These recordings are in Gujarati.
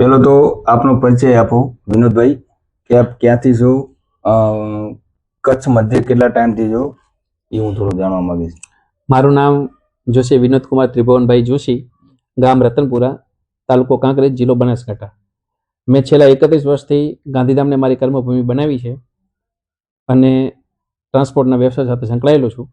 પેલો તો આપનો પરિચય આપો, વિનોદભાઈ, કે આપ ક્યાંથી છો? કચ્છ મધ્ય કેટલા ટાઈમથી છો? એ હું થોડું જાણવા માંગીશ. મારું નામ જોશી વિનોદકુમાર ત્રિભુવનભાઈ જોશી ગામ રતનપુરા તાલુકો કાંકરેજ જિલ્લો બનાસકાંઠા. મેં છેલ્લા એકત્રીસ વર્ષથી ગાંધીધામને મારી કર્મભૂમિ બનાવી છે અને ટ્રાન્સપોર્ટના વ્યવસાય સાથે સંકળાયેલો છું.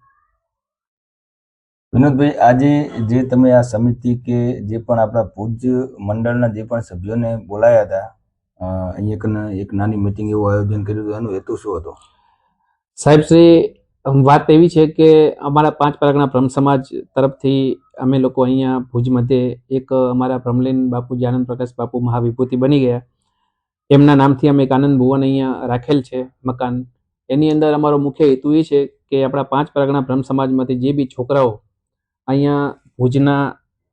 વિનોદભાઈ આજે જે તમે આ સમિતિ કે જે પણ આપણા ભુજ મંડળના જે પણ સભ્યોને બોલાયા હતા અહીં અહીંયા એક નાની મિટિંગ એવું આયોજન કર્યું હતું એનો હેતુ શું હતો? સાહેબ શ્રી વાત એવી છે કે અમારા પાંચ પરગણા બ્રહ્મ સમાજ તરફથી અમે લોકો અહીંયા ભુજ મધ્યે એક અમારા બ્રહ્મલીન બાપુજી આનંદ પ્રકાશ બાપુ મહાવિભૂતિ બની ગયા. એમના નામથી અમે એક આનંદ ભુવન અહીંયા રાખેલ છે મકાન. એની અંદર અમારો મુખ્ય હેતુ એ છે કે આપણા પાંચ પરગણા બ્રહ્મ સમાજમાંથી જે બી છોકરાઓ અહીંયા ભુજના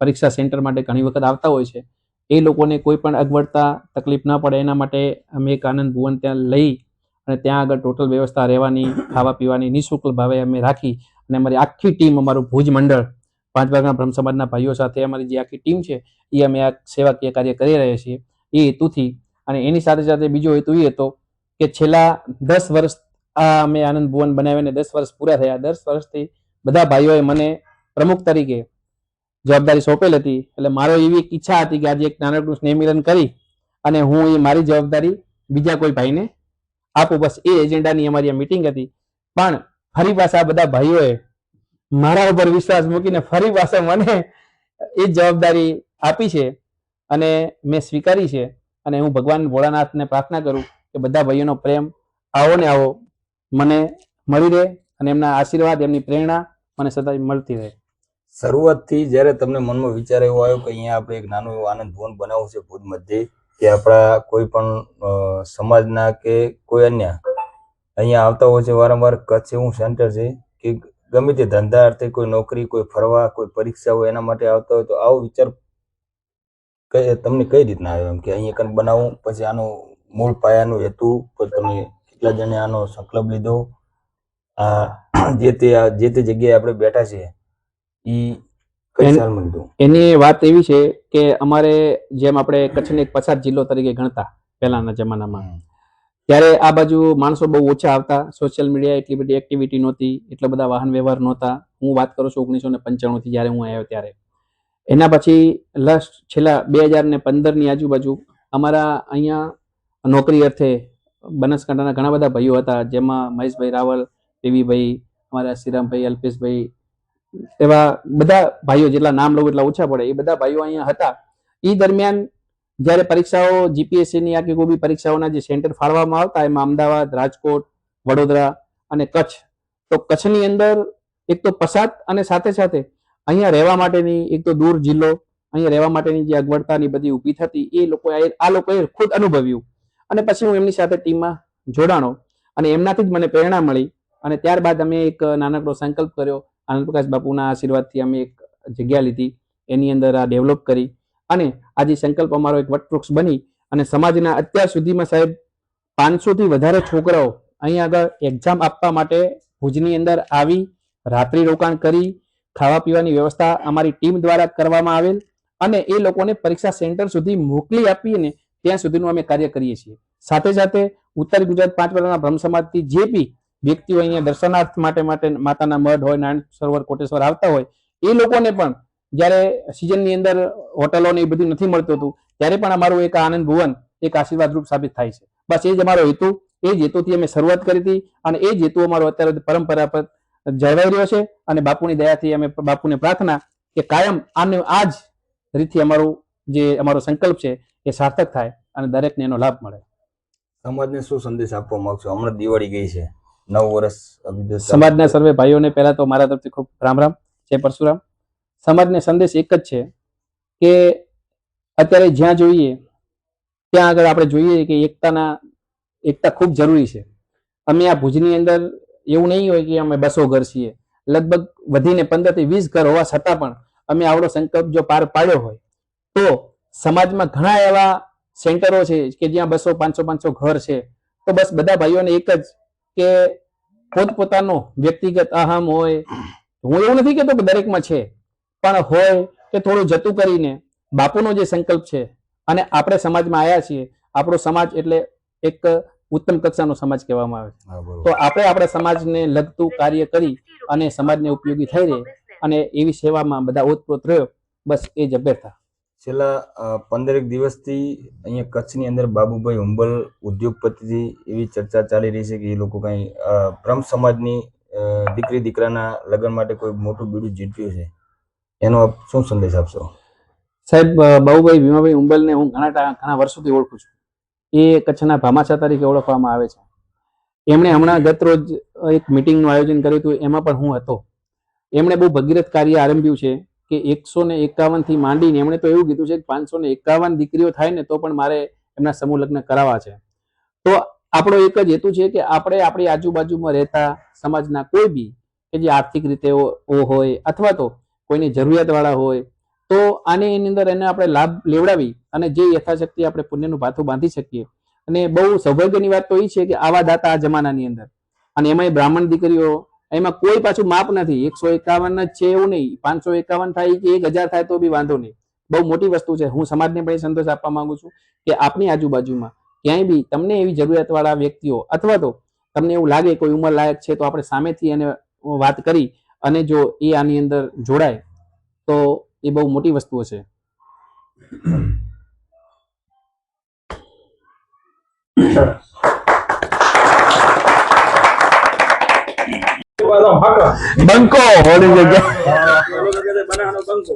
પરીક્ષા સેન્ટર માટે ઘણી વખત આવતા હોય છે, એ લોકોને કોઈ પણ અગવડતા તકલીફ ન પડે. એના માટે અમે એક આનંદ ભુવન ત્યાં લઈ અને ત્યાં આગળ ટોટલ વ્યવસ્થા રહેવાની ખાવા પીવાની નિઃશુલ્ક ભાવે અમે રાખી અને અમારી આખી ટીમ, અમારું ભુજ મંડળ, પાંચ ભાગના બ્રહ્મ સમાજના ભાઈઓ સાથે અમારી જે આખી ટીમ છે, એ અમે આ સેવાકીય કાર્ય કરી રહ્યા છીએ. એ હેતુથી અને એની સાથે સાથે બીજો હેતુ એ હતો કે છેલ્લા દસ વર્ષ આ અમે આનંદ ભુવન બનાવીને દસ વર્ષ પૂરા થયા. દસ વર્ષથી બધા ભાઈઓએ મને પ્રમુખ તરીકે જવાબદારી સોંપેલ હતી. એટલે મારો એવી ઈચ્છા હતી કે આજે એક નાનકડું સ્નેહ કરી અને હું એ મારી જવાબદારી બીજા કોઈ ભાઈને આપો, બસ એ એજન્ડાની અમારી આ મીટિંગ હતી. પણ ફરી પાછા બધા ભાઈઓએ મારા ઉપર વિશ્વાસ મૂકીને ફરી પાછા મને એ જવાબદારી આપી છે અને મેં સ્વીકારી છે. અને હું ભગવાન ભોળાનાથને પ્રાર્થના કરું કે બધા ભાઈઓનો પ્રેમ આવો ને આવો, મને મળી રહે અને એમના આશીર્વાદ, એમની પ્રેરણા મને સદાય મળતી રહે. શરૂઆતથી જ્યારે તમને મનમાં વિચાર એવો આવ્યો કે અહીંયા આપણે એક નાનું એવું આનંદ ભવન બનાવવું છે ભુજ મધ્યે કે આપણા કોઈ પણ સમાજના કે કોઈ અન્ય અહીંયા આવતા હોય છે વારંવાર કચ્છ એવું સેન્ટર છે કે ગમે તે ધંધા અર્થે કોઈ નોકરી, કોઈ ફરવા, કોઈ પરીક્ષા હોય એના માટે આવતા હોય તો આવો વિચાર તમને કઈ રીતના આવ્યો એમ કે અહીંયા કંઈક બનાવવું પછી આનો મૂળ પાયાનો હેતુ, પછી તમે કેટલા જણે આનો સંકલ્પ લીધો? આ, જે તે જે તે જગ્યાએ આપણે બેઠા છીએ કઈ એન- વાત એવી છે કે અમારે જેમ આપણે કચ્છને એક પછાત જિલ્લો તરીકે ગણતા પહેલાના જમાનામાં ત્યારે આ બાજુ માણસો બહુ ઓછા આવતા સોશિયલ મીડિયા એટલી બધી એક્ટિવિટી નહોતી એટલા બધા વાહન વ્યવહાર નહોતા. હું વાત કરું છું ઓગણીસો ને પંચાણુંથી જ્યારે હું આવ્યો ત્યારે. એના પછી લાસ્ટ છેલ્લા બે હજાર ને પંદરની આજુબાજુ અમારા અહીંયા નોકરી અર્થે બનાસકાંઠાના ઘણા બધા ભાઈઓ હતા જેમાં મહેશભાઈ રાવલ પીવીભાઈ અમારા શ્રીરામભાઈ અલ્પેશભાઈ એવા બધા ભાઈઓ જેટલા નામ લઉં એટલા ઓછા પડે. એ બધા ભાઈઓ અહીંયા હતા. એ દરમિયાન જ્યારે પરીક્ષાઓ જીપીએસસીની આ કે કોઈ પરીક્ષાઓના જે સેન્ટર ફાળવામાં આવતા, એમાં અમદાવાદ, રાજકોટ, વડોદરા અને કચ્છ. તો કચ્છની અંદર એક તો પસાત અને સાથે સાથે અહીંયા રહેવા માટેની એક તો દૂર જિલ્લો, અહીંયા રહેવા માટેની જે અગવડતાની બધી ઊભી થતી, એ લોકોએ આ લોકોએ ખુદ અનુભવ્યું. અને પછી હું એમની સાથે ટીમમાં જોડાણો. અને એમનાથી જ મને પ્રેરણા મળી. અને ત્યારબાદ અમે એક નાનકડો સંકલ્પ કર્યો આનંદ પ્રકાશ બાપુના આશીર્વાદથી અમે એક જગ્યા લીધી, એની અંદર આ ડેવલપ કરી અને આજે સંકલ્પ અમારો એક વટવૃક્ષ બની અને સમાજના અત્યાર સુધીમાં સાહેબ પાંચસોથી વધારે છોકરાઓ અહીંયા આગળ એક્ઝામ આપવા માટે ભુજની અંદર આવી, રાત્રિ રોકાણ કરી, ખાવા પીવાની વ્યવસ્થા અમારી ટીમ દ્વારા કરવામાં આવેલ અને એ લોકોને પરીક્ષા સેન્ટર સુધી મોકલી આપીને ત્યાં સુધીનું અમે કાર્ય કરીએ છીએ. સાથે સાથે ઉત્તર ગુજરાત પાંચ વર્ષના બ્રહ્મ સમાજથી જે બી વ્યક્તિઓ અહીંયા દર્શનાર્થ માટે માટે માતાના મઢ હોય, નારાયણ સરોવર, કોટેશ્વર આવતા હોય, એ લોકોને પણ જ્યારે સિઝનની અંદર હોટલો ને એ બધું નથી મળતું હતું, ત્યારે પણ અમારું એક આનંદ ભુવન, એક આશીર્વાદ રૂપ સાબિત થાય છે. બસ એ જ અમારો હેતુ, એ જ હેતુથી અમે શરૂઆત કરી હતી અને એ જ હેતુ અમારો અત્યારે પરંપરા પર જળવાઈ રહ્યો છે અને બાપુની દયાથી અમે બાપુને પ્રાર્થના કે કાયમ આને આ જ રીતથી અમારું જે અમારો સંકલ્પ છે એ સાર્થક થાય અને દરેકને એનો લાભ મળે. સમાજને શું સંદેશ આપવા માંગશો? હમણાં દિવાળી ગઈ છે. નવ વર્ષ સમાજના સર્વે ભાઈઓને પહેલા તો મારા તરફથી ખૂબ રામ રામ. જય પરશુરામ. સમાજને સંદેશ એક જ છે કે અત્યારે જ્યાં જોઈએ ત્યાં આગળ આપણે જોઈએ કે એકતાના એકતા ખૂબ જરૂરી છે. અમે આ ભુજની અંદર એવું નહીં હોય કે અમે બસો ઘર છીએ. લગભગ વધીને પંદરથી વીસ ઘર હોવા છતાં પણ અમે આવડો સંકલ્પ જો પાર પાડ્યો હોય તો સમાજમાં ઘણા એવા સેન્ટરો છે કે જ્યાં બસો પાંચસો પાંચસો ઘર છે. તો બસ બધા ભાઈઓને એક જ કે પોતપોતાનો વ્યક્તિગત અહમ હોય હું એવું નથી કહેતો કે દરેકમાં છે પણ હોય કે થોડું જતું કરીને બાપુનો જે સંકલ્પ છે અને આપણે સમાજમાં આવ્યા છીએ આપણો સમાજ એટલે એક ઉત્તમ કક્ષાનો સમાજ કહેવામાં આવે છે. તો આપણે આપણા સમાજને લગતું કાર્ય કરી અને સમાજને ઉપયોગી થઈ રહે અને એવી સેવામાં બધા ઓતપ્રોત રહ્યો બસ એ જ અભ્યર્થા છેલ્લા પંદરેક દિવસથી અહીંયા કચ્છની અંદર બાબુભાઈ હુંબલ ઉદ્યોગપતિથી એવી ચર્ચા ચાલી રહી છે કે એ લોકો કંઈ બ્રહ્મ સમાજની દીકરી દીકરાના લગ્ન માટે કોઈ મોટું બીડું જીત્યું છે? એનો આપ શું સંદેશ આપશો? સાહેબ બાબુભાઈ ભીમાભાઈ હુંબલને હું ઘણા ઘણા વર્ષોથી ઓળખું છું. એ કચ્છના ભામાછા તરીકે ઓળખવામાં આવે છે. એમણે હમણાં ગત રોજ એક મિટિંગનું આયોજન કર્યું હતું, એમાં પણ હું હતો. એમણે બહુ ભગીરથ કાર્ય આરંભ્યું છે. કે એકસો ને એકાવનથી માંડીને એમણે તો એવું કીધું છે કે પાંચસો ને એકાવન દીકરીઓ થાય ને તો પણ મારે એમના સમૂહ લગ્ન કરાવવા છે. તો આપણો એક જ હેતુ છે કે આપણે આપણી આજુબાજુમાં રહેતા સમાજના કોઈ બી કે જે આર્થિક રીતે હોય અથવા તો કોઈની જરૂરિયાતવાળા હોય, તો આની એની અંદર એને આપણે લાભ લેવડાવી અને જે યથાશક્તિ આપણે પુણ્યનું ભાથું બાંધી શકીએ. અને બહુ સૌભાગ્યની વાત તો એ છે કે આવા દાતા આ જમાનાની અંદર. અને એમાંય બ્રાહ્મણ દીકરીઓ એમાં કોઈ પાછું માપ નથી. એકસો એકાવન જ છે એવું નહીં. પાંચસો એકાવન થાય કે એક હજાર થાય તો બી વાંધો નહીં. બહુ મોટી વસ્તુ છે. હું સમાજને પણ સંતોષ આપવા માંગુ છું કે આપની આજુબાજુમાં ક્યાંય બી તમને એવી જરૂરિયાતવાળા વ્યક્તિઓ અથવા તો તમને એવું લાગે કોઈ ઉંમર લાયક છે તો આપણે સામેથી એને વાત કરી અને જો એ આની અંદર જોડાય તો એ બહુ મોટી વસ્તુઓ છે. બંકો હોળી જગ્યા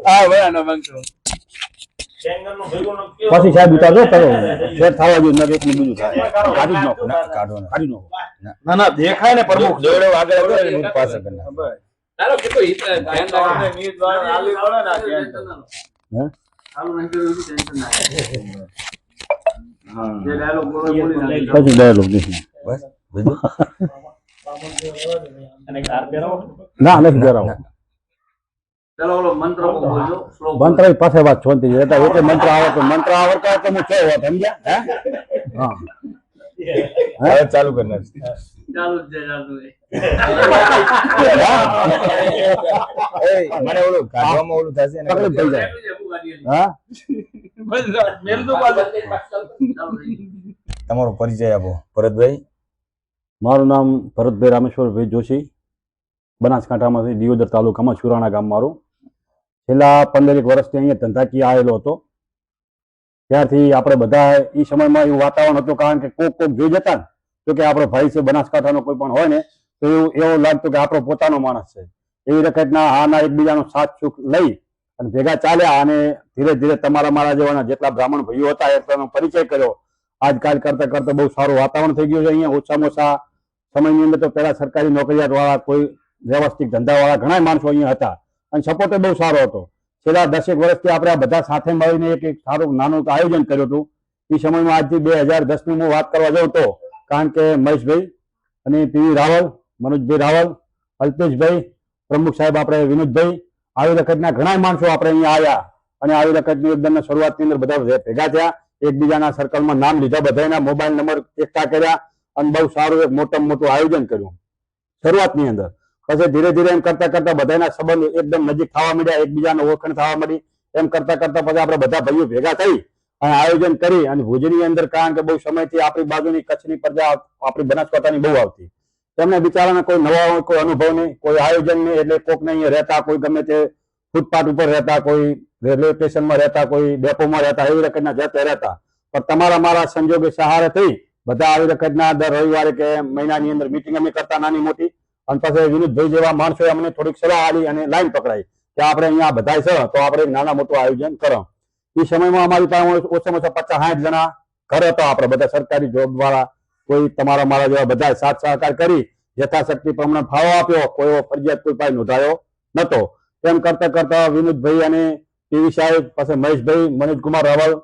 હા બરાબર બંકો. પછી સાહેબ ઉતારજો કરો ફેર થવા જોઈએ નકર એટલું બીજું થાય. કાઢી જ નાખો ના, કાઢો ના. કાઢી નાખો. ના. ના દેખાય ને પ્રમુખ. દોડો આગળ કરો એટલે હું પાછળ કરી નાખું. ચાલો કેટલું હિત ધ્યાન રાખો. હે? પછી ડાયલોગ નહીં. બસ બીજું? ના નથી કરાવો મંત્ર પાસે વાત છોડતી છે એટલે એટલે મંત્ર આવે તો મંત્ર આવડતા હોય તો હું છો હોત સમજ્યા? હે? હા. હવે ચાલુ કરી નાખ. એ, મને ઓલું કાઢવામાં ઓલું થશે ને તકલીફ થઈ જાય. હા? તમારો પરિચય આપો ભરતભાઈ. મારું નામ ભરતભાઈ રામેશ્વરભાઈ જોશી. બનાસકાંઠામાંથી દિયોદર તાલુકામાં સુરાણા ગામ મારું છેલ્લા પંદરેક વર્ષથી અહીંયા ધંધાકી આવેલો હતો. ત્યારથી આપણે બધા એ સમયમાં એવું વાતાવરણ હતું, કારણ કે કોક કોક જોઈ જતા તો કે આપણો ભાઈ છે બનાસકાંઠાનો કોઈ પણ હોય ને, તો એવું, એવો લાગતું કે આપણો પોતાનો માણસ છે. એવી રકમના આના એકબીજાનો સાથ સુખ લઈ અને ભેગા ચાલ્યા અને ધીરે ધીરે તમારા મારા જેવાના જેટલા બ્રાહ્મણ ભાઈઓ હતા એટલાનો પરિચય કર્યો. આજકાલ કરતા કરતા બહુ સારું વાતાવરણ થઈ ગયું છે અહીંયા. ઓછામાં ઓછા સમયની અંદર તો પહેલા સરકારી નોકરિયાત વાળા કોઈ વ્યવસ્થિત ધંધા વાળા ઘણા માણસો અહીંયા હતા. અને સપોર્ટ બહુ સારો હતો. છેલ્લા દસેક વર્ષથી આપણે આ બધા સાથે મળીને એક એક સારું નાનું આયોજન કર્યું હતું. એ સમયમાં આજથી બે હજાર દસની હું વાત કરવા જાઉં તો કારણ કે મહેશભાઈ અને પીવી રાવલ, મનોજભાઈ રાવલ, અલ્પેશભાઈ, પ્રમુખ સાહેબ આપણે, વિનોદભાઈ, આવી વખતના ઘણા માણસો આપણે અહીંયા આવ્યા. અને આવી વખતની એકદમ શરૂઆતની અંદર બધા ભેગા થયા. એકબીજાના સર્કલમાં નામ લીધા. બધાના મોબાઈલ નંબર એકઠા કર્યા અને બહુ સારું એક મોટામાં મોટું આયોજન કર્યું. શરૂઆતની અંદર. પછી ધીરે ધીરે એમ કરતા કરતા બધાના સંબંધ એકદમ નજીક થવા માંડ્યા. એકબીજાને ઓળખણ થવા માંડી. એમ કરતા કરતા પછી આપણે બધા ભાઈઓ ભેગા થઈ અને આયોજન કરી અને ભુજની અંદર કારણ કે બહુ સમયથી આપણી બાજુની કચ્છની પ્રજા આપણી બનાસકાંઠાની બહુ આવતી. તેમને બિચારાને કોઈ નવા કોઈ અનુભવ નહીં, કોઈ આયોજન નહીં, એટલે કોકને અહીંયા રહેતા, કોઈ ગમે તે ફૂટપાથ ઉપર રહેતા કોઈ, રેલવે સ્ટેશનમાં રહેતા કોઈ, ડેપોમાં રહેતા એવી રકમના જતા રહેતા. પણ તમારા મારા સંજોગે સહારે થઈ બધા આવી વખતના દર રવિવારે કે મહિનાની અંદર મિટિંગ અમે કરતા નાની મોટી. અને પછી વિનોદભાઈ જેવા માણસોએ અમને થોડીક સલાહ આવી અને લાઈન પકડાઈ કે આપણે અહીંયા બધા છે તો આપણે નાના મોટું આયોજન કરો. એ સમયમાં અમારી પાસે ઓછામાં ઓછા પચાસ સાઠ જણા ઘર હતા આપણે બધા સરકારી જોબ વાળા. કોઈ તમારા મારા જેવા બધા સાથ સહકાર કરી, યથાશક્તિ પ્રમાણે ફાળો આપ્યો, કોઈ ફરજિયાત કોઈ પાસે નોંધાયો નતો. તેમ કરતા કરતા વિનોદભાઈ અને પીવી સાહેબ પાસે મહેશભાઈ મનોજકુમાર રાવલ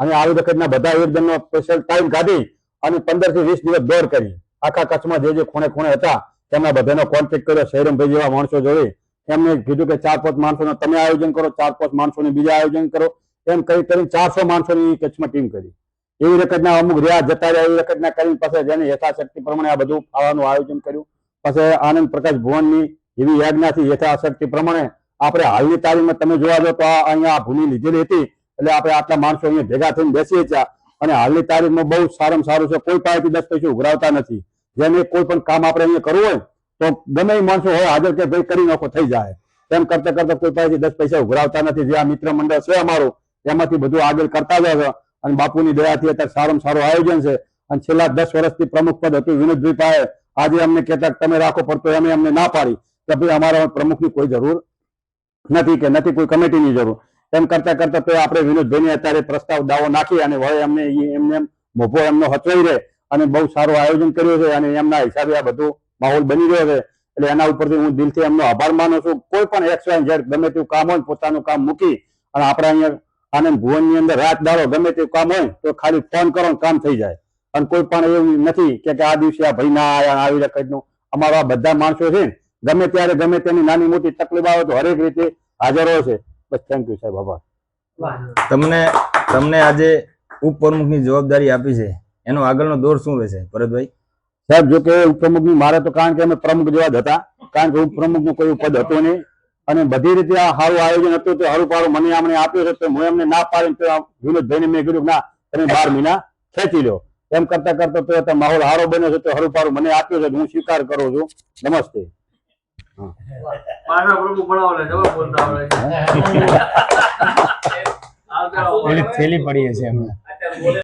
અને આવી વખતના બધા એકદમનો સ્પેશિયલ ટાઈમ કાઢી અને પંદરથી વીસ દિવસ દોડ કરી. આખા કચ્છમાં જે જે ખૂણે ખૂણે હતા તેમના બધાનો કોન્ટેક્ટ કર્યો. શૈરમભાઈ જેવા માણસો જોડે એમને કીધું કે ચાર પાંચ માણસોનો તમે આયોજન કરો, ચાર પાંચ માણસોને બીજા આયોજન કરો. એમ કરી કરીને ચારસો માણસોની કચ્છમાં ટીમ કરી. એવી રકતના અમુક રહ્યા જતા રહ્યા. એવી રકતના કરીને પાસે જેની યથાશક્તિ પ્રમાણે આ બધું ખાવાનું આયોજન કર્યું. પાસે આનંદ પ્રકાશ ભુવનની એવી યાજ્ઞાથી યથાશક્તિ પ્રમાણે આપણે હાલની તારીખમાં તમે જોવા જો તો અહીંયા આ ભૂમિ લીધેલી હતી. એટલે આપણે આટલા માણસો અહીંયા ભેગા થઈને બેસીએ છીએ. અને હાલની તારીખમાં બહુ સારામાં સારું છે. કોઈ પાસેથી દસ પૈસા ઉઘરાવતા નથી. જેને કોઈ પણ કામ આપણે અહીંયા કરવું હોય તો ગમે માણસો હોય હાજર કે ભાઈ કરી નાખો, થઈ જાય. તેમ કરતા કરતા કોઈ પાસેથી દસ પૈસા ઉઘરાવતા નથી. જે આ મિત્ર મંડળ છે અમારું, એમાંથી બધું આગળ કરતા જાય છે. અને બાપુની દયાથી અત્યારે સારામાં સારું આયોજન છે. અને છેલ્લા દસ વર્ષથી પ્રમુખ પદ હતું વિનોદભાઈ પાસે આજે અમને કહેતા તમે રાખો પડતો અમે અમને ના પાડી. કે ભાઈ અમારા પ્રમુખની કોઈ જરૂર નથી કે નથી કોઈ કમિટીની જરૂર. એમ કરતા કરતા તો આપણે વિનોદભાઈને અત્યારે પ્રસ્તાવ દાવો નાખી અને વળે એમને એમને એમ મોભો એમનો હચવાઈ રહે અને બહુ સારું આયોજન કર્યું છે અને એમના હિસાબે આ બધું માહોલ બની રહ્યો છે. એટલે એના ઉપરથી હું દિલથી એમનો આભાર માનું છું. કોઈ પણ એક્સ વાય ઝેડ ગમે તેવું કામ હોય પોતાનું કામ મૂકી અને આપણે અહીંયા આનંદ ભુવનની અંદર રાત દાડો ગમે તેવું કામ હોય તો ખાલી ફોન કરો કામ થઈ જાય. અને કોઈ પણ એવું નથી કે આ દિવસે આ ભાઈ ના આવ્યા આવી રકમનું અમારા બધા માણસો છે ગમે ત્યારે ગમે તેની નાની મોટી તકલીફ આવે તો હરેક રીતે હાજર છે. બસ થેન્ક યુ સાહેબ આભાર. તમને તમને આજે ઉપપ્રમુખની જવાબદારી આપી છે. એનો આગળનો દોર શું રહેશે ભરતભાઈ? સાહેબ જો કે ઉપપ્રમુખની મારે તો કારણ કે અમે પ્રમુખ જેવા જ હતા. કારણ કે ઉપપ્રમુખનું કોઈ પદ હતું નહીં. અને બધી રીતે આ સારું આયોજન હતું તો સારું પારું મને આમને આપ્યું છે તો હું એમને ના પાડી વિનોદભાઈને મેં કીધું ના તમે બાર મહિના ખેંચી લો એમ કરતા કરતા તો માહોલ સારો બન્યો છે તો સારું પારું મને આપ્યું છે હું સ્વીકાર કરું છું. નમસ્તે. પાછા પ્રભુ